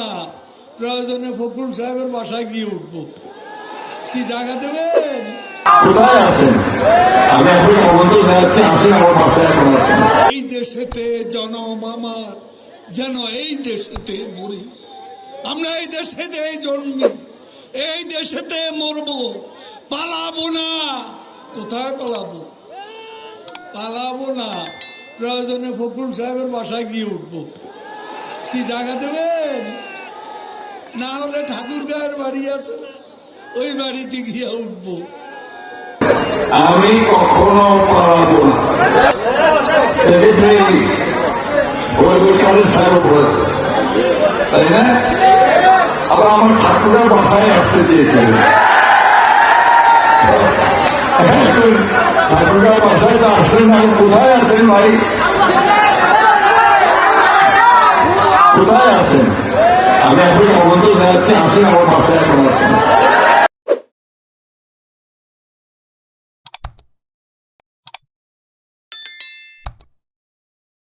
না। প্রয়োজনে ফখরুল সাহেবের বাসায় গিয়ে উঠবো। কি জায়গা দেবেন? কোথায় আছেন? আমি এখন আমন্ত্রণ জানাচ্ছি আসেন আমার বাসায় এখন আছেন। এই দেশেতে জনম আমার যেন এই দেশেতে মরি। আমরা এই দেশেতে জন্মি এই দেশেতে মরব। পালাবো না। কোথায় পালাবো? পালাবো না। প্রয়োজনে ফখরুল সাহেবের বাসায় গিয়ে উঠবো। কি জায়গা দেবেন? না হলে ঠাকুর গায়ের বাড়ি আছে ওই বাড়িতে গিয়ে উঠবো। আমি কখনো আবার আমার বাসায় আসতে চেয়েছিলেন ঠাকুরের বাসায় তো আসলেন কোথায় আছেন ভাই? কোথায় আছেন? আমি এখন আমন্ত্রণ জানাচ্ছি আসেন আমার বাসায় এখন আছেন।